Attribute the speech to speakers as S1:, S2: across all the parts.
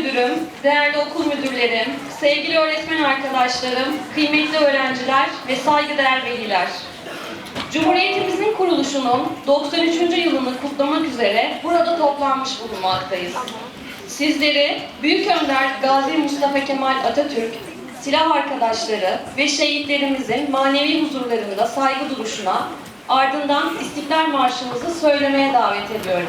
S1: müdürüm, değerli okul müdürlerim, sevgili öğretmen arkadaşlarım, kıymetli öğrenciler ve saygıdeğer veliler. Cumhuriyetimizin kuruluşunun 93. yılını kutlamak üzere burada toplanmış bulunmaktayız. Sizleri Büyük Önder Gazi Mustafa Kemal Atatürk, silah arkadaşları ve şehitlerimizin manevi huzurlarında saygı duruşuna, ardından İstiklal Marşımızı söylemeye davet ediyorum.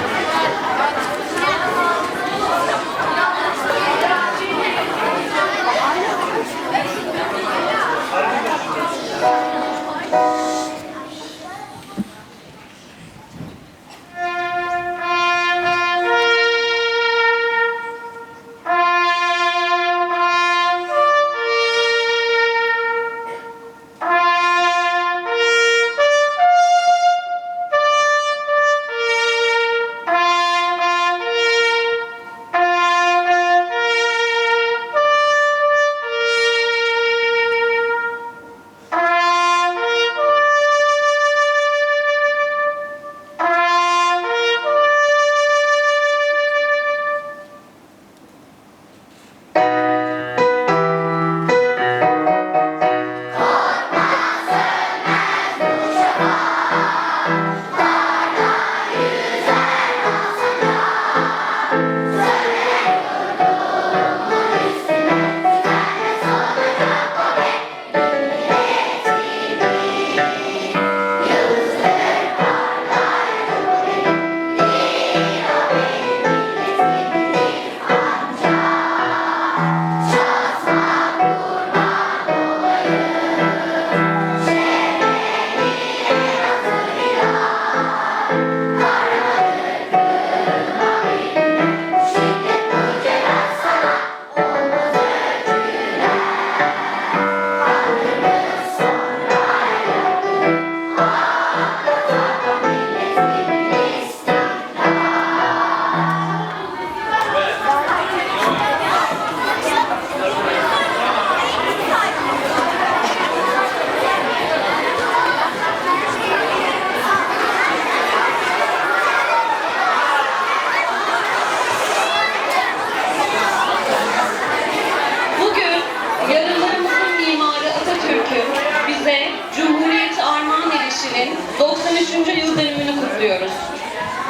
S1: 93. yıl dönümünü kutluyoruz.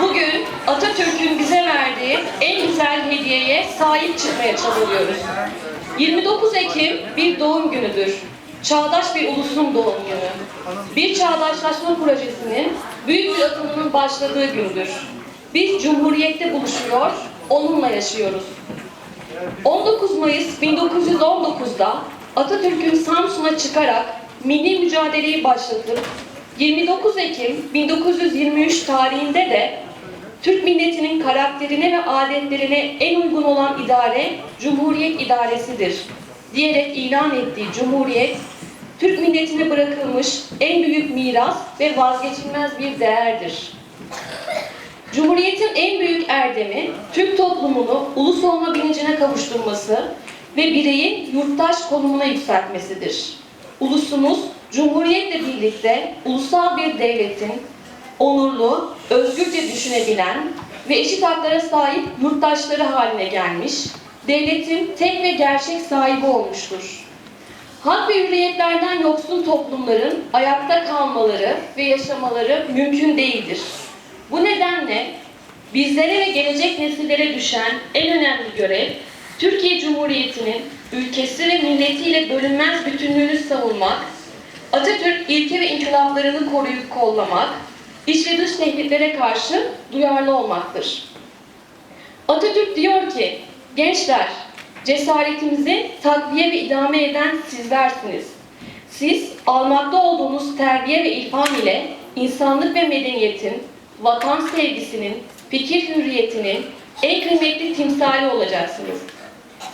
S1: Bugün Atatürk'ün bize verdiği en güzel hediyeye sahip çıkmaya çabalıyoruz. 29 Ekim bir doğum günüdür. Çağdaş bir ulusun doğum günü. Bir çağdaşlaşma projesinin büyük bir akımının başladığı gündür. Biz Cumhuriyet'te buluşuyor, onunla yaşıyoruz. 19 Mayıs 1919'da Atatürk'ün Samsun'a çıkarak milli mücadeleyi başlatıp 29 Ekim 1923 tarihinde de Türk milletinin karakterine ve adetlerine en uygun olan idare Cumhuriyet idaresidir diyerek ilan ettiği Cumhuriyet Türk milletine bırakılmış en büyük miras ve vazgeçilmez bir değerdir. Cumhuriyetin en büyük erdemi Türk toplumunu ulus olma bilincine kavuşturması ve bireyin yurttaş konumuna yükseltmesidir. Ulusumuz Cumhuriyetle birlikte ulusal bir devletin onurlu, özgürce düşünebilen ve eşit haklara sahip yurttaşları haline gelmiş, devletin tek ve gerçek sahibi olmuştur. Hak ve hürriyetlerden yoksun toplumların ayakta kalmaları ve yaşamaları mümkün değildir. Bu nedenle bizlere ve gelecek nesillere düşen en önemli görev, Türkiye Cumhuriyeti'nin ülkesi ve milletiyle bölünmez bütünlüğünü savunmak, Atatürk ilke ve inkılaplarını koruyup kollamak, iç ve dış tehditlere karşı duyarlı olmaktır. Atatürk diyor ki, gençler, cesaretimizi takviye ve idame eden sizlersiniz. Siz almakta olduğunuz terbiye ve ilham ile insanlık ve medeniyetin, vatan sevgisinin, fikir hürriyetinin en kıymetli timsali olacaksınız.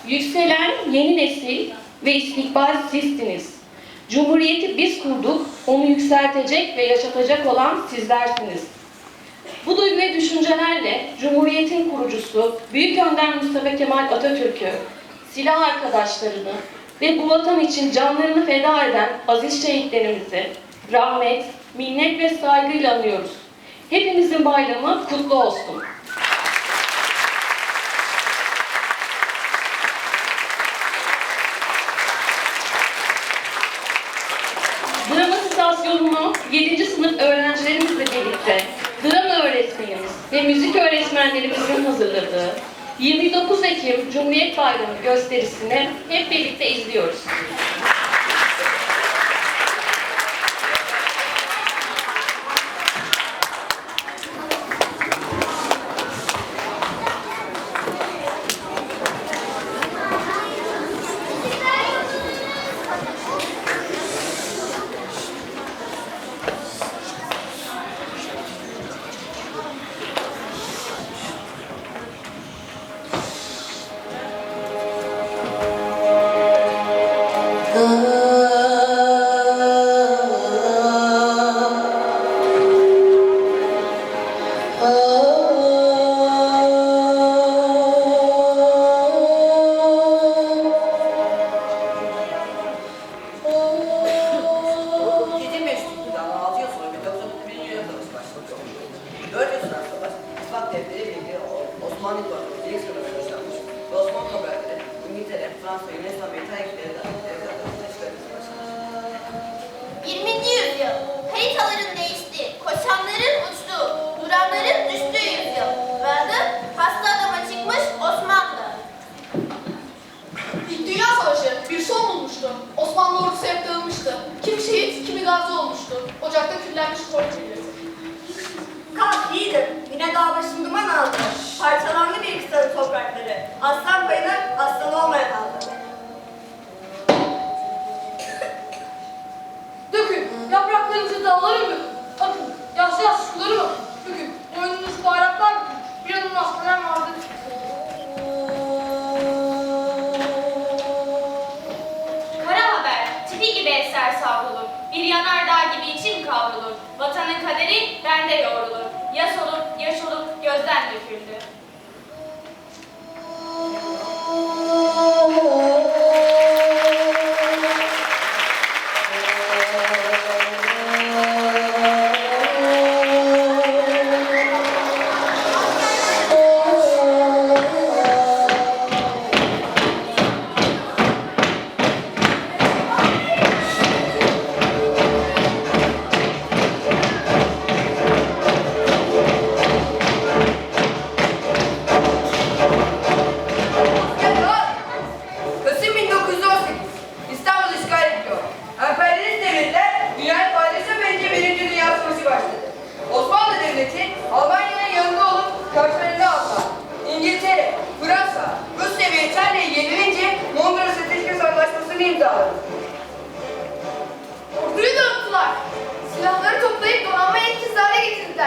S1: Yükselen yeni nesil ve istikbal sizsiniz. Cumhuriyeti biz kurduk, onu yükseltecek ve yaşatacak olan sizlersiniz. Bu duygu ve düşüncelerle Cumhuriyet'in kurucusu Büyük Önder Mustafa Kemal Atatürk'ü, silah arkadaşlarını ve bu vatan için canlarını feda eden aziz şehitlerimizi rahmet, minnet ve saygıyla anıyoruz. Hepimizin bayramı kutlu olsun. Dramatizasyonumu 7. sınıf öğrencilerimizle birlikte drama öğretmenimiz ve müzik öğretmenlerimizin hazırladığı 29 Ekim Cumhuriyet Bayramı gösterisini hep birlikte izliyoruz.
S2: Osmanlı İmparatorluğu ilk sırada başlanmış ve Osmanlı toprakları İngiltere, Fransa, Yunanistan ve İtalya ülkeleri de devletlerine çıkartmaya başlamış.
S3: 20. yüzyıl. Haritaların değiştiği, koşanların uçtuğu, duranların düştüğü yüzyıl. Adı hasta adama çıkmış Osmanlı.
S4: İlk Dünya Savaşı bir son bulmuştu. Osmanlı ordusu hep dağılmıştı. Kimi şehit, kimi gazi olmuştu. Ocakta küllenmiş milleti.
S5: Kalk yiğidim, yine dağ başım duman aldı. Parçalandı bir kıtanın toprakları. Aslan payını aslan olmayan aldı.
S4: Dökün, yapraklarınızı dağlara dökün. Akın, yas yas suları mı? Bükün, boynunuz bayraklar bükün. Bir adım aslanlar vardı.
S6: Kara haber, tipi gibi eser savrulur. Bir yanardağ gibi içim kavrulur. Vatanın kaderi bende yoğrulur. Yas olup, yaş olup gözden döküldü.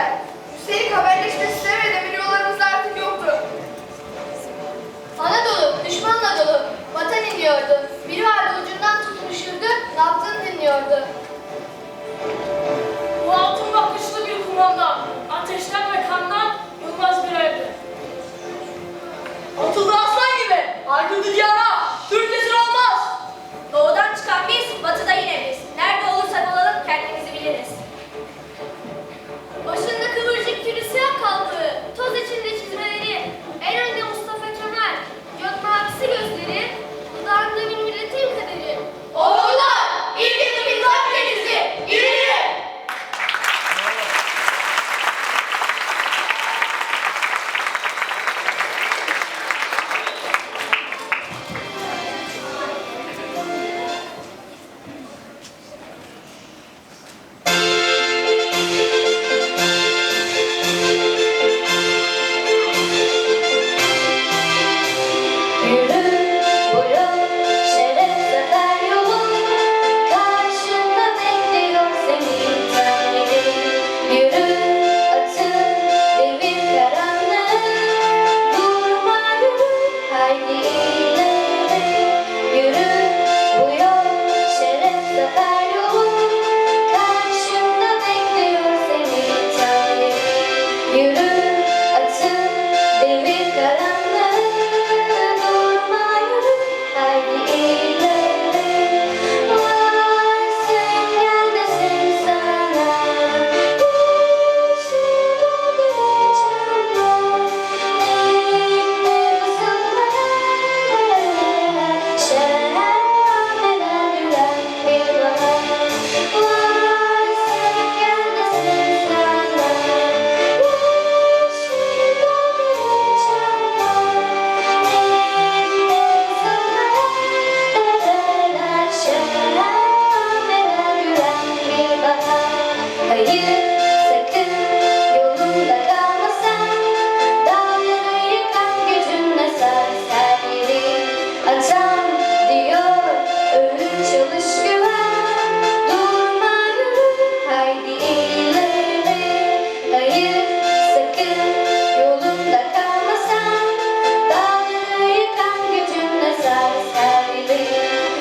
S4: Getirdiler. Üstelik haberleşme sistemi ve demir yollarımız da artık yoktu.
S3: Anadolu düşmanla dolu. Vatan iniyordu. Biri vardı ucundan tutmuşurdu. Ne yaptığını dinliyordu.
S4: Bu altın bakışlı bir kumandan. Ateşten ve kandan yılmaz bir evde. Atıldı aslan gibi. Aykırı diyara.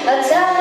S7: Отця